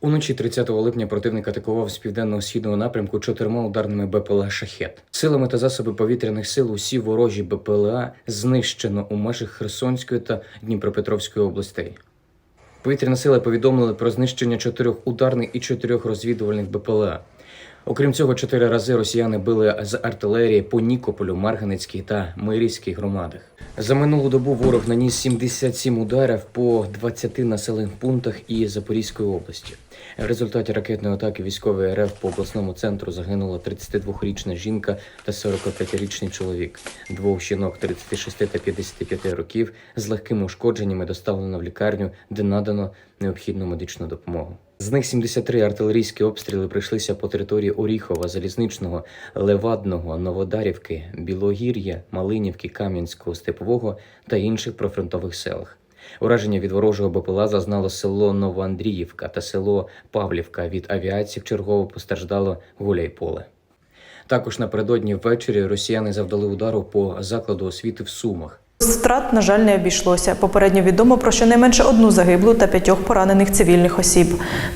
Уночі 30 липня противник атакував з південно-східного напрямку чотирма ударними БПЛА «Шахет». Силами та засоби повітряних сил усі ворожі БПЛА знищено у межах Херсонської та Дніпропетровської областей. Повітряні сили повідомили про знищення чотирьох ударних і чотирьох розвідувальних БПЛА. Окрім цього, чотири рази росіяни били з артилерії по Нікополю, Марганецькій та Мирівській громадах. За минулу добу ворог наніс 77 ударів по 20 населених пунктах і Запорізької області. В результаті ракетної атаки військової РФ по обласному центру загинула 32-річна жінка та 45-річний чоловік. Двох жінок 36 та 55 років з легкими ушкодженнями доставлено в лікарню, де надано необхідну медичну допомогу. З них 73 артилерійські обстріли прийшлися по території Оріхова, Залізничного, Левадного, Новодарівки, Білогір'я, Малинівки, Кам'янського, Степового та інших профронтових селах. Ураження від ворожого БПЛА зазнало село Новоандріївка та село Павлівка. Від авіації чергово постраждало Гуляйполе. Також напередодні ввечері росіяни завдали удару по закладу освіти в Сумах. З Втрат, на жаль, не обійшлося. Попередньо відомо про щонайменше одну загиблу та п'ятьох поранених цивільних осіб.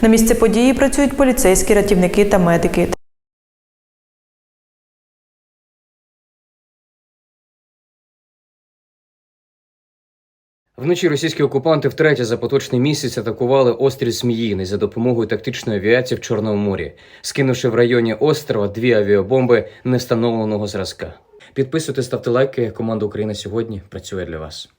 На місці події працюють поліцейські, рятівники та медики. Вночі російські окупанти втретє за поточний місяць атакували острів Зміїний за допомогою тактичної авіації в Чорному морі, скинувши в районі острова дві авіабомби невстановленого зразка. Підписуйте, ставте лайки. Команда Україна сьогодні працює для вас.